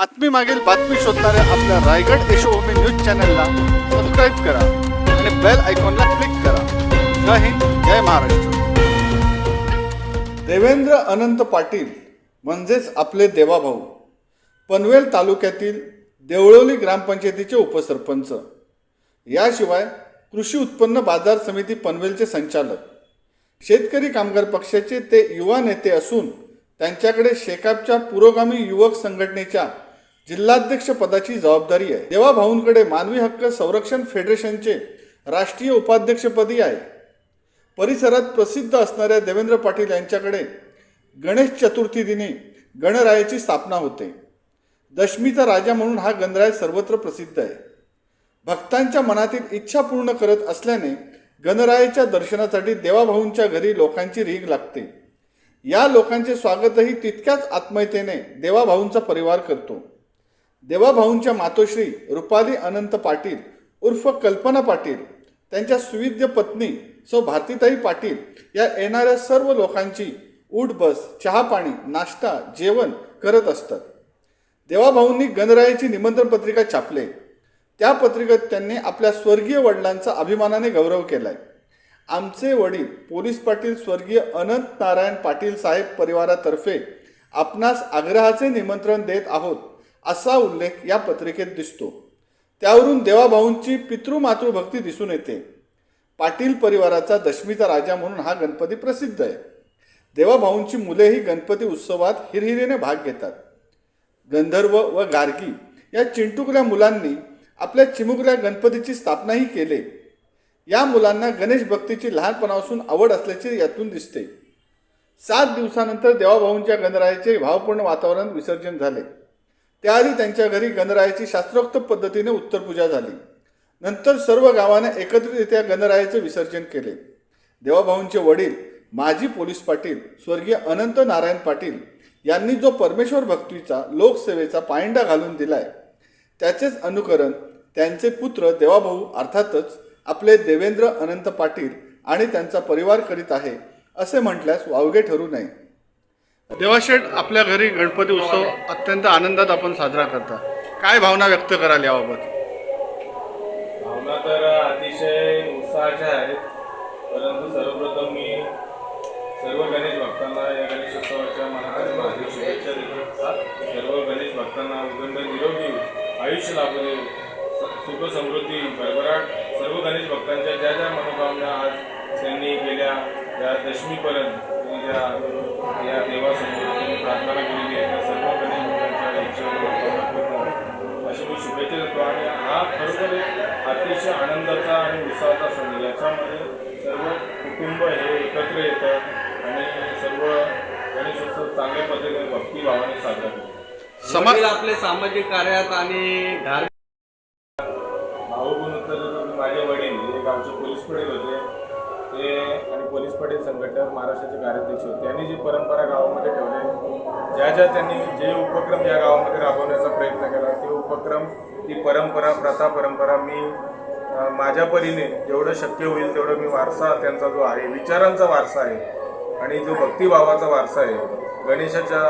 बातमी मागील बातमी शोधणाऱ्या आपल्या रायगड यशोभूमी न्यूज चॅनलला सबस्क्राईब करा आणि बेल आयकॉनला क्लिक करा. जय हिंद जय महाराष्ट्र. देवेंद्र अनंत पाटील म्हणजेच आपले देवाभाऊ पनवेल तालुक्यातील देवळोली ग्रामपंचायतीचे उपसरपंच. याशिवाय कृषी उत्पन्न बाजार समिती पनवेलचे संचालक. शेतकरी कामगार पक्षाचे ते युवा नेते असून त्यांच्याकडे शेकापच्या पुरोगामी युवक संघटनेच्या जिल्हाध्यक्ष पदाची जबाबदारी आहे. देवाभाऊंकडे मानवी हक्क संरक्षण फेडरेशनचे राष्ट्रीय उपाध्यक्षपदी आहे. परिसरात प्रसिद्ध असणाऱ्या देवेंद्र पाटील यांच्याकडे गणेश चतुर्थी दिनी गणरायाची स्थापना होते. दशमीचा राजा म्हणून हा गणराय सर्वत्र प्रसिद्ध आहे. भक्तांच्या मनातील इच्छा पूर्ण करत असल्याने गणरायाच्या दर्शनासाठी देवाभाऊंच्या घरी लोकांची रीघ लागते. या लोकांचे स्वागतही तितक्याच आत्मयतेने देवाभाऊंचा परिवार करतो. देवाभाऊंच्या मातोश्री रुपाली अनंत पाटील उर्फ कल्पना पाटील त्यांच्या सुविद्य पत्नी सौ भारतीताई पाटील या येणाऱ्या सर्व लोकांची उठ बस चहा पाणी नाश्ता जेवण करत असतात. देवाभाऊंनी गणरायाची निमंत्रण पत्रिका छापले. त्या पत्रिकेत त्यांनी आपल्या स्वर्गीय वडिलांचा अभिमानाने गौरव केलाय. आमचे वडील पोलीस पाटील स्वर्गीय अनंत नारायण पाटील साहेब परिवारातर्फे आपणास आग्रहाचे निमंत्रण देत आहोत. असा उल्लेख या पत्रिकेत दिसतो. त्यावरून देवाभाऊंची पितृमातृभक्ती दिसून येते. पाटील परिवाराचा दशमीचा राजा म्हणून हा गणपती प्रसिद्ध आहे. देवाभाऊंची मुलेही गणपती उत्सवात हिरहिरीने भाग घेतात. गंधर्व व गार्गी या चिंटुकल्या मुलांनी आपल्या चिमुकल्या गणपतीची स्थापनाही केली. या मुलांना गणेश भक्तीची लहानपणापासून आवड असल्याचे यातून दिसते. सात दिवसानंतर देवाभाऊंच्या गणरायाचे भावपूर्ण वातावरण विसर्जन झाले. त्याआधी त्यांच्या घरी गणरायाची शास्त्रोक्त पद्धतीने उत्तरपूजा झाली. नंतर सर्व गावाने एकत्रितरित्या गणरायाचे विसर्जन केले. देवाभाऊंचे वडील माजी पोलीस पाटील स्वर्गीय अनंत नारायण पाटील यांनी जो परमेश्वर भक्तीचा लोकसेवेचा पायंडा घालून दिलाय त्याचेच अनुकरण त्यांचे पुत्र देवाभाऊ अर्थातच आपले देवेंद्र अनंत पाटील आणि त्यांचा परिवार करीत आहे असे म्हटल्यास वावगे ठरू नये. देवाशेठ आपल्या घरी गणपती उत्सव अत्यंत आनंदात आपण साजरा करता. काय भावना व्यक्त कराल याबाबत? भावना तर अतिशय उत्साहाच्या आहेत परंतु सर्वप्रथम मी सर्व गणेश भक्तांना या गणेशोत्सवाच्या मनापासून हार्दिक शुभेच्छा देतो. सर्व गणेश भक्तांना उदंड निरोगी आयुष्य लाभू दे सुख समृद्धी भरभराट. सर्व गणेश भक्तांच्या ज्या ज्या मनोकामना आज त्यांनी गेल्या या दशमीपर्यंत ज्या या देवासमोर प्रार्थना केलेली आहे त्या सर्व गणेश भक्तांच्या इच्छा मनोकामना पूर्ण होतील. अशी मी शुभेच्छा देतो आणि हा खरोखर एक अतिशय आनंदाचा आणि उत्साहाचा सण. याच्यामध्ये सर्व कुटुंब हे एकत्र येतं आणि सर्व गणेशोत्सव चांगल्या पद्धतीने भक्तिभावाने साजरा करतो समा वडील आपले सामाजिक कार्यात आणि धार्मिक भाऊ गुण माझे वडील हे गावचे पोलीस पडेल होते ते आणि पोलीस पाटील संघटक महाराष्ट्राचे कार्याध्यक्ष होते. त्यांनी जी परंपरा गावामध्ये ठेवली ज्या ज्या त्यांनी जे उपक्रम या गावामध्ये राबवण्याचा प्रयत्न केला ते उपक्रम ती परंपरा प्रथा परंपरा मी माझ्या परीने जेवढं शक्य होईल तेवढं मी वारसा त्यांचा जो आहे विचारांचा वारसा आहे आणि जो भक्तिभावाचा वारसा आहे गणेशाच्या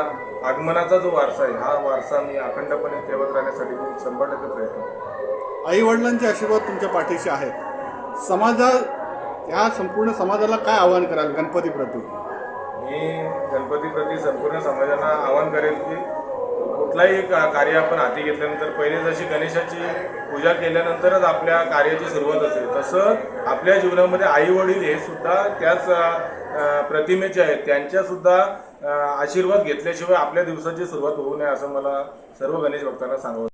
आगमनाचा जो वारसा आहे हा वारसा मी अखंडपणे ठेवत राहण्यासाठी मी शंभर टक्के प्रयत्न आई वडिलांचे आशीर्वाद तुमच्या पाठीशी आहेत. समाजा ह्या संपूर्ण समाजाला काय आवाहन कराल गणपतीप्रती मी गणपतीप्रती संपूर्ण समाजाला आवाहन करेल की कुठलाही कार्य आपण हाती घेतल्यानंतर पहिले जशी गणेशाची पूजा केल्यानंतरच आपल्या कार्याची सुरुवात असते तसं आपल्या जीवनामध्ये आई वडील हे सुद्धा त्याच प्रतिमेचे आहेत. त्यांच्या सुद्धा अ, आशीर्वाद घेतल्याशिवाय आपल्या दिवसाची सुरुवात होऊ नये असं मला सर्व गणेश भक्तांना सांगावं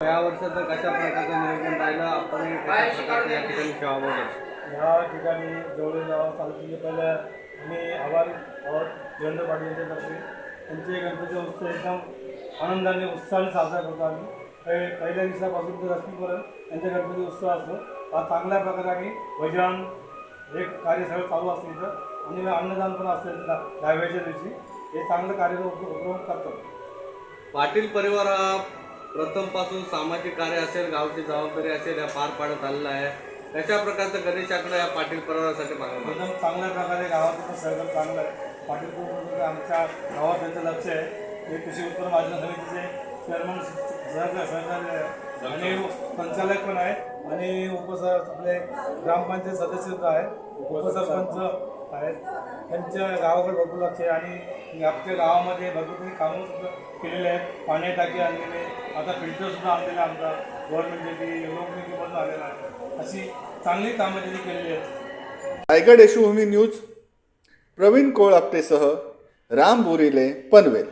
या वर्षाचं कशा प्रकारचं नियोजन राहिलं? आपण कशा प्रकारचं या ठिकाणी ह्या ठिकाणी जवळ गावात तालुक्याचे पहिलं आम्ही आभार आहोत. देवेंद्र पाटील यांच्यातर्फे त्यांचे गणपती उत्सव एकदम आनंदाने उत्साहाने साजरा करतो आम्ही. पहि- पहिल्या दिवसापासून ते दसमीपर्यंत त्यांचा गणपती उत्सव असतो. हा चांगल्या प्रकारे आम्ही भजन हे कार्य सगळं चालू असतं इथं. आणि अन्नदान पण असतं दहाव्याच्या दिवशी. हे चांगलं कार्य उपक्रम करतात. पाटील परिवार हा प्रथमपासून सामाजिक कार्य असेल गावची जबाबदारी असेल या पार पाडत आलेला आहे. कशा प्रकारचं गणेशाकडे या पाटील परिवारासाठी मागणं एकदम चांगल्या प्रकारे गावाचं सहकार चांगलं आहे. पाटील कुटुंबाचं आमच्या गावात त्यांचं लक्ष आहे. हे कृषी उत्पन्न बाजार समितीचे चेअरमन सहकार सहकार्य आहे आणि संचालक पण आहे आणि उपसर आपले ग्रामपंचायत सदस्य सुद्धा आहेत. उपसरपंच आहेत. त्यांच्या गावाकडे भरपूर लक्ष आहे आणि आपल्या गावामध्ये भरपूर काही कामं सुद्धा केलेले आहेत. पाणी टाकी आणलेले आता फिल्टरसुद्धा सुद्धा आमचा. गव्हर्नमेंटची लोकनिधीमधून आलेला आहे अशी चांगली कामं त्यांनी केलेली आहेत. रायगड यशुभूमी न्यूज प्रवीण कोळापटेसह राम बोरिले पनवेल.